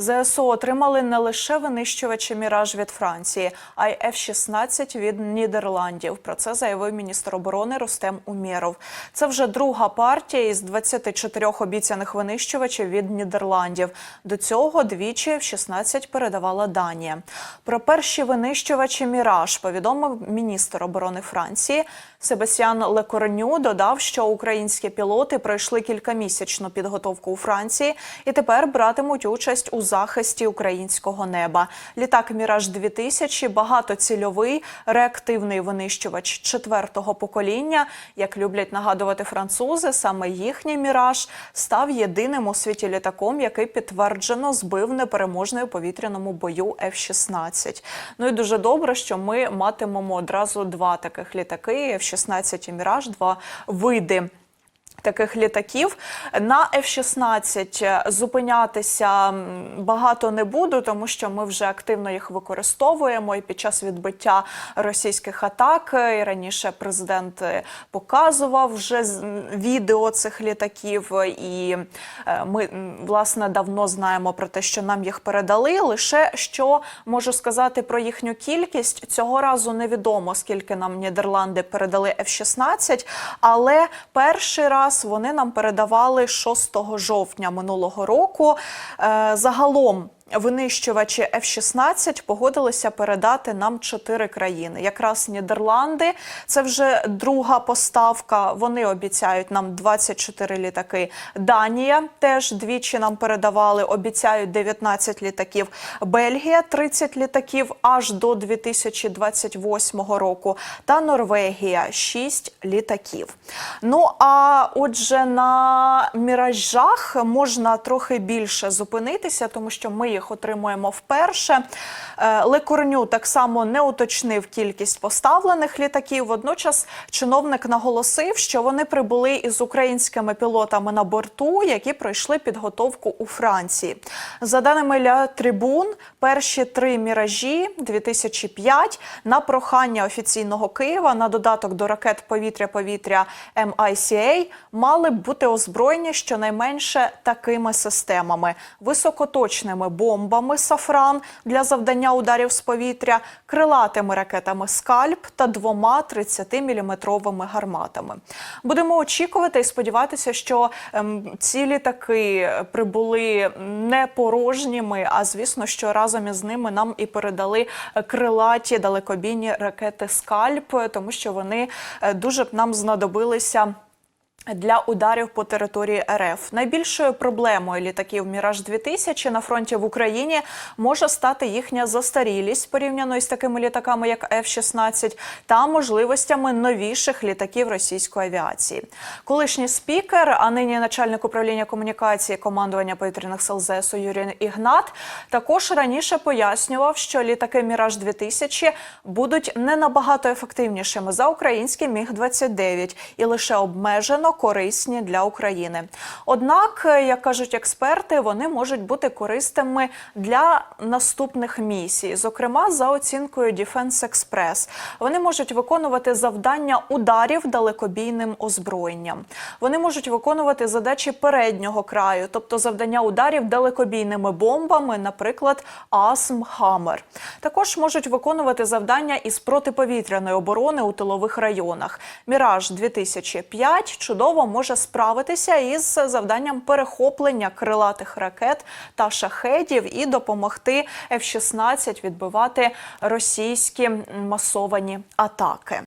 ЗСУ отримали не лише винищувачі Міраж від Франції, а й F-16 від Нідерландів. Про це заявив міністр оборони Рустем Умєров. Це вже друга партія із 24 обіцяних винищувачів від Нідерландів. До цього двічі F-16 передавала Данія. Про перші винищувачі Міраж повідомив міністр оборони Франції. Себастьян Лекорню додав, що українські пілоти пройшли кількамісячну підготовку у Франції і тепер братимуть участь у захисті українського неба. Літак Міраж 2000 багатоцільовий реактивний винищувач четвертого покоління. Як люблять нагадувати французи, саме їхній міраж став єдиним у світі літаком, який підтверджено збив непереможний у повітряному бою F-16. Ну і дуже добре, що ми матимемо одразу два таких літаки: F-16 і Міраж, два види. Таких літаків на F-16 зупинятися багато не буду, тому що ми вже активно їх використовуємо і під час відбиття російських атак. І раніше президент е, показував вже відео цих літаків, і е, ми власне давно знаємо про те, що нам їх передали. Лише що можу сказати про їхню кількість цього разу невідомо, скільки нам Нідерланди передали F-16, але перший раз вони нам передавали 6 жовтня минулого року. Е, Загалом. Винищувачі F-16 погодилися передати нам чотири країни. Якраз Нідерланди, це вже друга поставка. Вони обіцяють нам 24 літаки. Данія теж двічі нам передавали, обіцяють 19 літаків. Бельгія 30 літаків аж до 2028 року. Та Норвегія 6 літаків. Ну а отже, на міражах можна трохи більше зупинитися, тому що ми їх отримуємо вперше. Е, Лекорню так само не уточнив кількість поставлених літаків. Водночас чиновник наголосив, що вони прибули із українськими пілотами на борту, які пройшли підготовку у Франції. За даними Ля Трибун, перші три міражі 2005 на прохання офіційного Києва на додаток до ракет повітря-повітря MICA мали б бути озброєні щонайменше такими системами: високоточними бомбами Сафран для завдання ударів з повітря, крилатими ракетами Скальп та двома 30-мм гарматами. Будемо очікувати і сподіватися, що ем, ці літаки прибули не порожніми, а звісно, що разом із ними нам і передали крилаті далекобійні ракети Скальп, тому що вони е, дуже б нам знадобилися. Для ударів по території РФ найбільшою проблемою літаків Міраж 2000 на фронті в Україні може стати їхня застарілість порівняно із такими літаками, як F-16, та можливостями новіших літаків російської авіації. Колишній спікер, а нині начальник управління комунікації командування повітряних сил ЗСУ Юрій Ігнат, також раніше пояснював, що літаки Міраж 2000 будуть не набагато ефективнішими за українські Міг 29 і лише обмежено корисні для України. Однак, е, як кажуть експерти, вони можуть бути корисними для наступних місій. Зокрема, за оцінкою Defense Express, вони можуть виконувати завдання ударів далекобійним озброєнням. Вони можуть виконувати задачі переднього краю, тобто завдання ударів далекобійними бомбами, наприклад, АСМ Хаммер. Також можуть виконувати завдання із протиповітряної оборони у тилових районах. Міраж 2005 чудово може справитися із завданням перехоплення крилатих ракет та шахедів і допомогти F-16 відбивати російські масовані атаки.